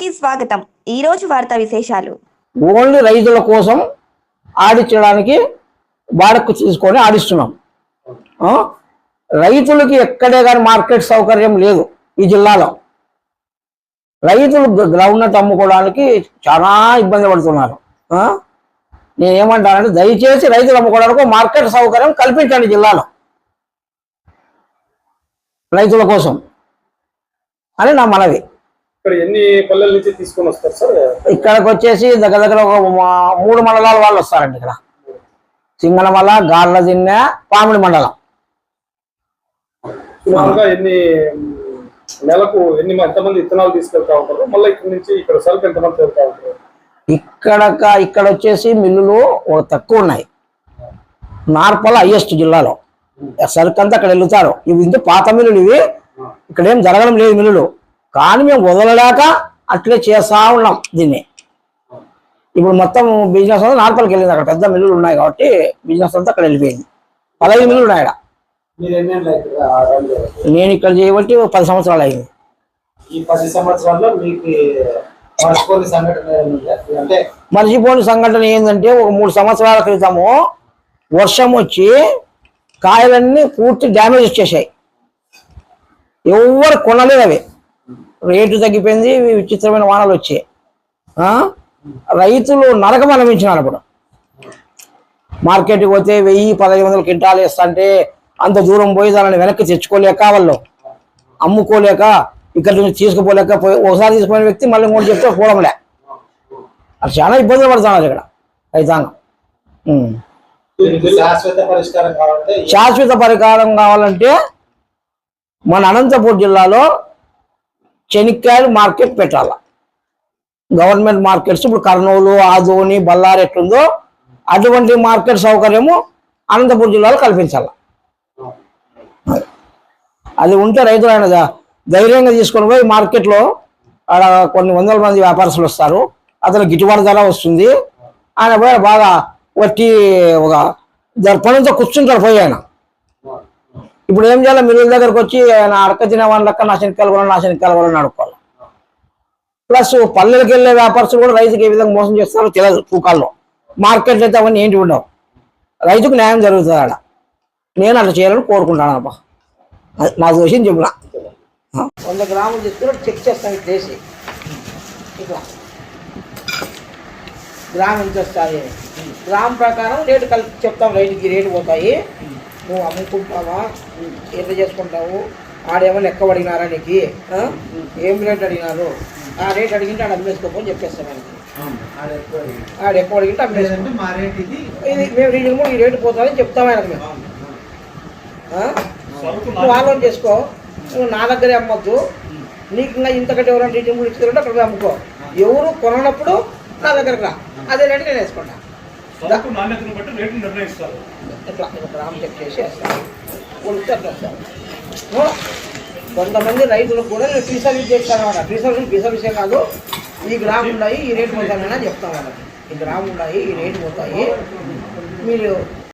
కి స్వాగతం. ఈ రోజు వార్తా విశేషాలు. ఓన్లీ రైతుల కోసం ఆడించడానికి వాడకు తీసుకొని ఆడిస్తున్నాం. రైతులకి ఎక్కడే కానీ మార్కెట్ సౌకర్యం లేదు ఈ జిల్లాలో. రైతులు గ్రౌండ్ అమ్ముకోవడానికి చాలా ఇబ్బంది పడుతున్నారు. నేనేమంటానంటే నేను ఏమంటానంటే దయచేసి రైతులు అమ్ముకోవడానికి మార్కెట్ సౌకర్యం కల్పించండి జిల్లాలో. రైతుల కోసం. అని నా మనవి. ఇక్కడ ఎన్ని పల్లెల నుంచి తీసుకొని వస్తారు సార్? ఇక్కడికి వచ్చేసి దగ్గర దగ్గర ఒక మూడు మండలాల వాళ్ళు వస్తారండి ఇక్కడ. సింగనమల గార్ల దిన్నె పామిడి మండలం. ఎన్ని నెలకు ఎన్ని ఎంతమంది విత్తనాలు తీసుకెళ్తా ఉంటారు? మళ్ళీ ఇక్కడ నుంచి ఇక్కడ సరుకు ఎంతమంది వెళ్తా ఉంటారు? ఇక్కడ ఇక్కడ వచ్చేసి మిల్లులు తక్కువ ఉన్నాయి. నార్పల హైయెస్ట్ జిల్లాలో. సరుకు అంతా అక్కడ వెళ్తారు. ఇవి ఇంత పాత మిల్లులు ఇవి. ఇక్కడ ఏం జరగడం లేదు మిల్లులు. కానీ మేము వదలలేక అట్లే చేస్తా ఉన్నాం దీన్ని. ఇప్పుడు మొత్తం బిజినెస్ అంతా నార్పల్కి వెళ్ళింది అక్కడ. పెద్ద మిల్లులు ఉన్నాయి కాబట్టి బిజినెస్ అంతా అక్కడ వెళ్ళిపోయింది. పదహైదు మిల్లులు ఉన్నాయి అక్కడ? నేను ఇక్కడ చేయబట్టి పది సంవత్సరాలు అయింది. ఈ పది సంవత్సరాల్లో మీకు మర్చిపోని సంఘటన ఏంటంటే ఒక మూడు సంవత్సరాల క్రితము వర్షం వచ్చి కాయలన్నీ పూర్తి డ్యామేజ్ వచ్చేసాయి ఎవరు కొనలేదు అవి. రేటు తగ్గిపోయింది విచిత్రమైన వానలు వచ్చాయి? రైతులు నరకం అనిపించినారు అప్పుడు. మార్కెట్కి పోతే వెయ్యి పదహైదు వందల క్వింటాలు వేస్తుంటే అంత దూరం పోయి దానిని వెనక్కి తెచ్చుకోలేక వాళ్ళు అమ్ముకోలేక ఇక్కడ నుంచి తీసుకుపోలేక పోయి ఒకసారి తీసుకుపోయిన వ్యక్తి మళ్ళీ ఇంకోటి చెప్తే పోవడంలే అది చాలా ఇబ్బందులు పడుతున్నారు ఇక్కడ రైతాంగం. శాశ్వత పరిష్కారం కావాలంటే మన అనంతపూర్ జిల్లాలో చెనిక్కాయలు మార్కెట్ పెట్టాల? గవర్నమెంట్ మార్కెట్స్ ఇప్పుడు కర్నూలు ఆదోని బళ్ళారి ఎట్లుందో అటువంటి మార్కెట్ సౌకర్యము అనంతపురం జిల్లాలో కల్పించాల? అది ఉంటే రైతులు ఆయన ధైర్యంగా తీసుకొని పోయి మార్కెట్లో ఆడ కొన్ని వందల మంది వ్యాపారస్తులు వస్తారు. అతను గిట్టుబాటు ధర వస్తుంది. ఆయన పోయి బాగా వట్టి ఒక దర్పణంతో కూర్చుంటాడు పోయి ఆయన. ఇప్పుడు ఏం చేయాలి? మిల్లుల దగ్గరకు వచ్చి ఆయన అడక తినేవాళ్ళ లెక్క నా శనక్కాయలు కూడా నా శనక్కాయలు కూడా అడుక్కోవాలి. ప్లస్ పల్లెలకు వెళ్ళే వ్యాపారస్తులు కూడా రైతుకి ఏ విధంగా మోసం చేస్తారో తెలియదు తూకాల్లో. మార్కెట్లో అయితే అవన్నీ ఏంటి ఉండవు. రైతుకు న్యాయం జరుగుతుంది ఆడ. నేను అట్లా చేయాలని కోరుకుంటాను అబ్బా. నా దోషం చెప్పిన వంద గ్రాములు తీసుకుని చెక్ చేస్తాను ఇట్లా వేసి ఇట్లా. గ్రామ్ ఎంత వస్తుంది గ్రామ్ ప్రకారం రేటు కలిపి చెప్తాం రైతుకి రేటు పోతాయి. నువ్వు అమ్ముకుంటావా ఎట్లా చేసుకుంటావు? ఆడేమో లెక్క అడిగినారా నీకు? ఏం రేట్ అడిగినారు? ఆ రేట్ అడిగింటే ఆడ అమ్మేసుకోమని చెప్పేస్తాం ఆయనకి ఆడ ఎక్కువ అడిగింటే రేట్ ఇది. మేము రీజనబుల్ ఈ రేటు పోతుందని చెప్తాం ఆయనకు మేము? నువ్వు ఆలోచన చేసుకో. నువ్వు నా దగ్గరే అమ్మొద్దు. నీకు ఇంకా ఇంతకంటే ఎవరైనా రీజనబుల్ ఇచ్చారంటే అక్కడ అమ్ముకో. ఎవరు కొననప్పుడు నా దగ్గరకు రా. అదే రేటు నేను వేసుకుంటా. సరుకు నాణ్యతను బట్టి రేటు నిర్ణయిస్తారు. ఇట్లా గ్రామ్ చెక్ చేసి వేస్తాను కొలిస్తే అట్లా కొంతమంది రైతులు కూడా నేను ఫ్రీ సర్వీస్ చేస్తాను అన్నమాట ఫ్రీ సర్వీస్ ఫ్రీ సర్వీసే కాదు. ఈ గ్రామ్ ఉన్నాయి ఈ రేటు పోతానని చెప్తాను వాళ్ళకి ఈ గ్రామ్ ఉన్నాయి ఈ రేటు పోతాయి మీరు